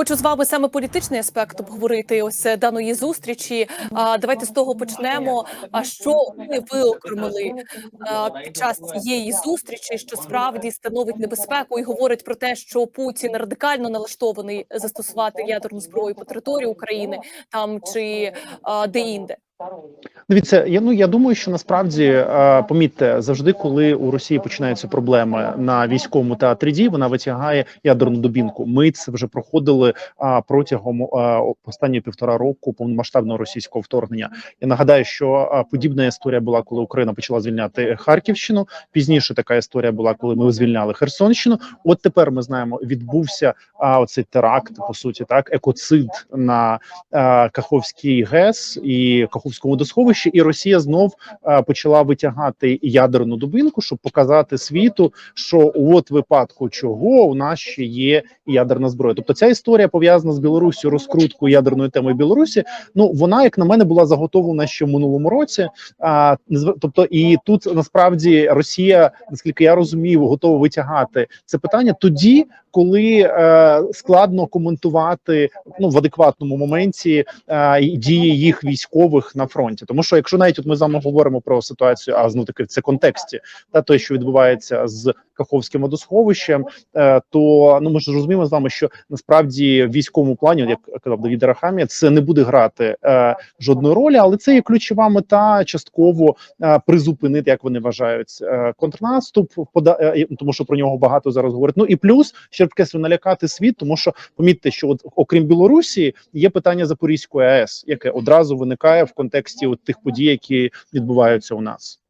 Хочу з вами саме політичний аспект обговорити ось е, даної зустрічі. А давайте з того почнемо. А що ви виокремили під час цієї зустрічі, що справді становить небезпеку і говорить про те, що Путін радикально налаштований застосувати ядерну зброю по території України там чи де інде? Дивіться, я ну я думаю, що насправді е, помітьте завжди, коли у Росії починаються проблеми на військовому театрі дій, вона витягає ядерну дубінку. Ми це вже проходили протягом а, останніх півтора року повномасштабного російського вторгнення. Я нагадаю, що подібна історія була, коли Україна почала звільняти Харківщину. Пізніше така історія була, коли ми звільняли Херсонщину. От тепер ми знаємо, відбувся оцей теракт, по суті, так екоцид на Каховський ГЕС і Каховському досховищі, і Росія знов а, почала витягати ядерну дубинку, щоб показати світу, що от випадку чого у нас ще є ядерна зброя. Тобто ця історія пов'язана з Білоруссю, розкруткою ядерної теми Білорусі. Ну вона, як на мене, була заготовлена ще в минулому році. А тобто, і тут насправді Росія, наскільки я розумію, готова витягати це питання тоді, коли е, складно коментувати ну в адекватному моменті е, дії їх військових на фронті. Тому що якщо навіть от ми з вами говоримо про ситуацію, а ну таки в це контексті та той, що відбувається з Каховським водосховищем, е, то ну ми ж розуміємо з вами, що насправді в військовому плані, як казав Давід Рахамія, це не буде грати е, жодної ролі, але це є ключова мета частково е, призупинити, як вони вважають, е, контрнаступ, пода- е, тому що про нього багато зараз говорять. Ну і плюс ще налякати світ, тому що помітьте, що от окрім Білорусі є питання Запорізької АЕС, яке одразу виникає в контексті от тих подій, які відбуваються у нас.